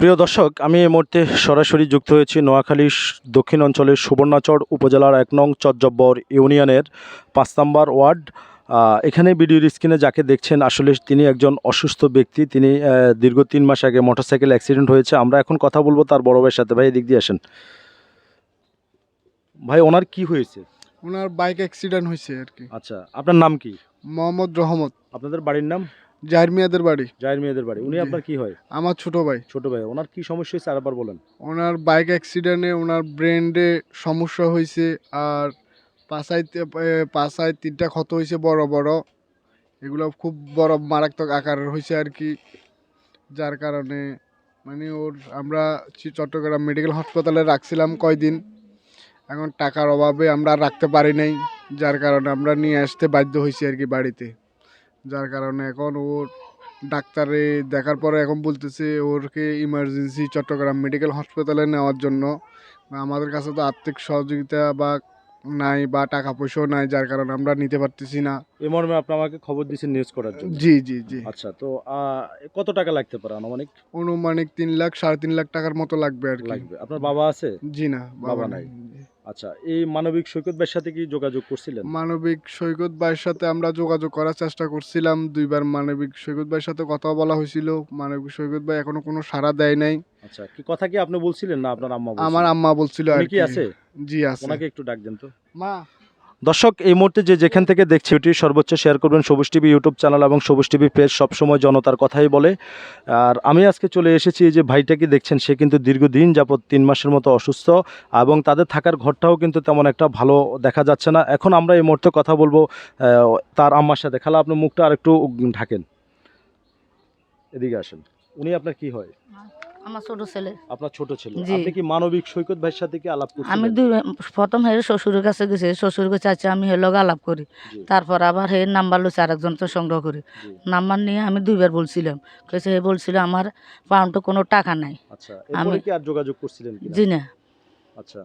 প্রিয় দর্শক আমি এই মুহূর্তে সরাসরি যুক্ত হয়েছি নোয়াখালী দক্ষিণ অঞ্চলের সুবর্ণাচর উপজেলার এক নং চজ্জব্বর ইউনিয়নের পাঁচ নম্বর ওয়ার্ড। এখানে ভিডিওর স্ক্রিনে যাকে দেখছেন আসলে তিনি একজন অসুস্থ ব্যক্তি। তিনি দীর্ঘ তিন মাস আগে মোটরসাইকেল অ্যাক্সিডেন্ট হয়েছে। আমরা এখন কথা বলব তার বড় ভাইয়ের সাথে। ভাই এদিক দিয়ে আসেন। ভাই ওনার কি হয়েছে? ওনার বাইক অ্যাক্সিডেন্ট হয়েছে আর কি। আচ্ছা আপনার নাম কি? মোহাম্মদ রহমত। আপনাদের বাড়ির নাম? জাহির মিয়াদের বাড়ি। জাহির মেয়েদের বাড়ি। উনি আপনার কি হয়? আমার ছোট ভাই। ছোট ভাই। ওনার কি সমস্যা হয়েছে আরেকবার বলেন। ওনার বাইক অ্যাক্সিডেন্টে ওনার ব্রেন্ডে সমস্যা হয়েছে আর পাশায় পাশায় তিনটা ক্ষত হয়েছে বড় বড়। এগুলো খুব বড় মারাত্মক আকারের হয়েছে আর কি। যার কারণে মানে ওর আমরা চট্টগ্রাম মেডিকেল হাসপাতালে রাখছিলাম কয়দিন। এখন টাকার অভাবে আমরা রাখতে পারি নাই। যার কারণে আমরা নিয়ে আসতে বাধ্য হয়েছি আর কি বাড়িতে। যার কারণে এখন ওর ডাক্তারে দেখার পরে এখন বলতেছে ওরকে ইমার্জেন্সি চট্টগ্রাম মেডিকেল হসপিটালে নেওয়ার জন্য। আমাদের কাছে তো আর্থিক সহযোগিতা বা নাই বা টাকা পয়সাও নাই যার কারণে আমরা নিতে পারতেছি না। এই মর্মে আপনি আমাকে খবর দিয়েছেন নিউজ করার জন্য? জি জি জি। আচ্ছা তো কত টাকা লাগতে পারে আনুমানিক? অনুমানিক তিন লাখ সাড়ে তিন লাখ টাকার মতো লাগবে আর কি। লাগবে। আপনার বাবা আছে? জি না বাবা নাই। আচ্ছা এই মানবিক সৈকত ভাইয়ের সাথে কি যোগাযোগ করছিলেন? মানবিক সৈকত ভাইয়ের সাথে আমরা যোগাযোগ করার চেষ্টা করছিলাম। দুইবার মানবিক সৈকত ভাইয়ের সাথে কথা বলা হয়েছিল। মানবিক সৈকত ভাই এখনও কোনো সাড়া দেয় নাই। আচ্ছা কি কথা কি আপনি বলছিলেন না আপনার আম্মা আমার আম্মা বলছিল আর কি। আছে? জি আছে। ওনাকে একটু ডাক দেন তো। মা দর্শক, এই মুহূর্তে যে যেখান থেকে দেখছি ওটি সর্বোচ্চ শেয়ার করবেন সবুজ টিভি ইউটিউব চ্যানেল এবং সবুজ টিভি পেজ সবসময় জনতার কথাই বলে। আর আমি আজকে চলে এসেছি যে ভাইটাকে দেখছেন, সে কিন্তু দীর্ঘদিন যাবৎ তিন মাসের মতো অসুস্থ এবং তাদের থাকার ঘরটাও কিন্তু তেমন একটা ভালো দেখা যাচ্ছে না। এখন আমরা এই মুহূর্তে কথা বলব তার আম্মার সাথে। খালা আপনার মুখটা আর একটু ঢাকেন। এদিকে আসেন। উনি আপনার কি হয়? আমার ছোট ছেলে। আপনার ছোট ছেলে। আপনি কি মানবিক সৈকত ভাইয়ের সাথে কি আলাপ করছেন আমি দুই প্রথম হে শ্বশুরের কাছে গেছি শ্বশুর কাছে আছে আমি হে লগ আলাপ করি। তারপর আবার হে নাম্বার লইছে আরেকজন তো সংগ্রহ করি। নাম্বার নিয়ে আমি দুইবার বলছিলাম। কেছে হে বলছিল আমার পাউন্ডে কোনো টাকা নাই। আচ্ছা আমি- কি আর যোগাযোগ করছিলেন জি না। আচ্ছা।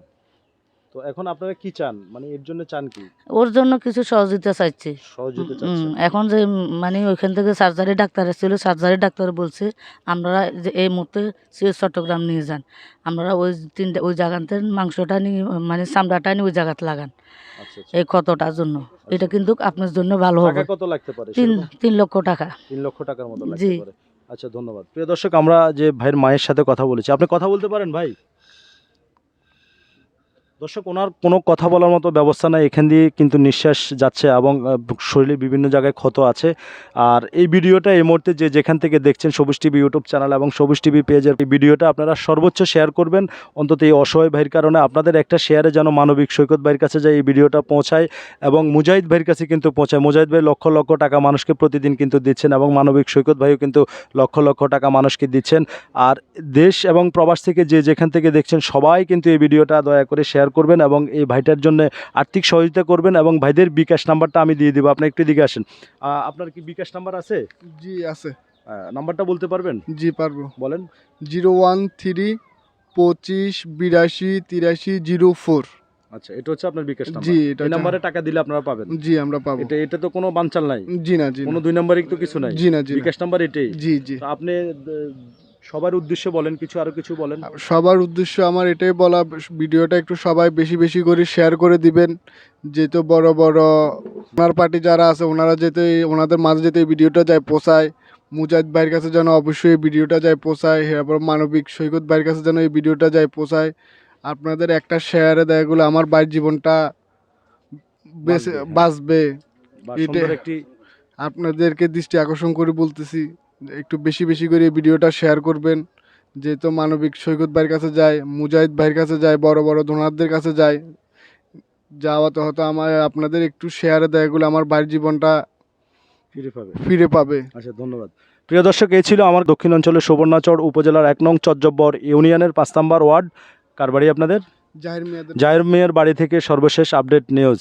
তো এখন আপনারা কি চান? মানে এর জন্য চান কি? ওর জন্য কিছু সহযোগিতা চাইছে। সহযোগিতা চাচ্ছেন। এখন যে মানে ওইখান থেকে সার্জারি ডাক্তার এসেছিল সার্জারি ডাক্তার বলছে আমরা যে এই মুহূর্তে সে চট্টগ্রাম নিয়ে যান। আমরা ওই তিনটা ওই জায়গাতে মাংসটা নিয়ে মানে চামড়াটা নিয়ে ওই জায়গাতে লাগান। আচ্ছা আচ্ছা। এই কতটার জন্য। এটা কিন্তু আপনার জন্য ভালো হবে। কত লাগতে পারে তিন তিন লক্ষ টাকা। তিন লক্ষ টাকার মতো লাগতে জি। পারে। আচ্ছা ধন্যবাদ। প্রিয় দর্শক আমরা যে ভাইয়ের মায়ের সাথে কথা বলেছি আপনি কথা বলতে পারেন ভাই? দর্শক, ওনার কোনো কথা বলার মতো ব্যবস্থা নাই, এখান দিয়ে কিন্তু নিঃশ্বাস যাচ্ছে এবং শরীরে বিভিন্ন জায়গায় ক্ষত আছে। আর এই ভিডিওটা এই মুহূর্তে যে যেখান থেকে দেখছেন সবুজ টিভি ইউটিউব চ্যানেল এবং সবুজ টিভি পেজের এই ভিডিওটা, আপনারা সর্বোচ্চ শেয়ার করবেন। অন্তত এই অসহায় ভাইয়ের কারণে আপনাদের একটা শেয়ারে যেন মানবিক সৈকত ভাইয়ের কাছে যায়, এই ভিডিওটা পৌঁছায় এবং মুজাহিদ ভাইয়ের কাছে কিন্তু পৌঁছায়। মুজাহিদ ভাই লক্ষ লক্ষ টাকা মানুষকে প্রতিদিন কিন্তু দিচ্ছেন এবং মানবিক সৈকত ভাইও কিন্তু লক্ষ লক্ষ টাকা মানুষকে দিচ্ছেন। আর দেশ এবং প্রবাস থেকে যে যেখান থেকে দেখছেন সবাই কিন্তু এই ভিডিওটা দয়া করে শেয়ার করবেন এবং এই ভাইটার জন্য আর্থিক সহযোগিতা করবেন এবং ভাইদের বিকাশ নাম্বারটা আমি দিয়ে দিব। আপনি একটু দিকে আসেন। আপনার কি বিকাশ নাম্বার আছে? জি আছে। নাম্বারটা বলতে পারবেন? জি পারব। বলেন। জিরো ওয়ান থ্রি পঁচিশ বিরাশি তিরাশি জিরো ফোর। আচ্ছা এটা হচ্ছে আপনার বিকাশ নাম্বার। জি এটা নাম্বারে টাকা দিলে আপনারা পাবেন। জি আমরা পাবো। এটা এটা তো কোনো বানচাল নাই। জি না জি কোনো দুই নাম্বারই তো কিছু নাই। জি না জি বিকাশ নাম্বার এটাই। জি জি। আপনি সবার উদ্দেশ্যে বলেন কিছু আরও কিছু বলেন। সবার উদ্দেশ্য আমার এটাই বলা ভিডিওটা একটু সবাই বেশি বেশি করে শেয়ার করে দিবেন। যেহেতু বড় বড় ওনার পার্টি যারা আছে ওনারা যেতে ওনাদের মাঝে যেতে এই ভিডিওটা যায় পোষায় মুজাহিদ ভাইয়ের কাছে যেন অবশ্যই এই ভিডিওটা যায় পোষায় এরপর মানবিক সৈকত ভাইয়ের কাছে যেন এই ভিডিওটা যায় পোষায়। আপনাদের একটা শেয়ারে দেখা গেলো আমার বাড়ির জীবনটা বেঁচে বাঁচবে, হ্যাঁ। এটা- একটি আপনাদেরকে দৃষ্টি আকর্ষণ করে বলতেছি। একটু বেশি বেশি করে ভিডিওটা শেয়ার করবেন। যেহেতু মানবিক সৈকত ভাইয়ের কাছে যায় মুজাহিদ ভাইয়ের কাছে যায় বড় বড় ডোনারদের কাছে যায় যাওয়াতে হয়তো আমার আপনাদের একটু শেয়ারে দেয় এগুলো আমার বাড়ির জীবনটা ফিরে পাবে। ফিরে পাবে। আচ্ছা ধন্যবাদ। প্রিয় দর্শক এই ছিল আমার দক্ষিণ অঞ্চলের সুবর্ণাচর উপজেলার এক নং চজ্জব্বর ইউনিয়নের পাঁচ নম্বর ওয়ার্ড। কার বাড়ি আপনাদের? জাহির মিয়াদের জায়ের মেয়ের বাড়ি থেকে সর্বশেষ আপডেট নিউজ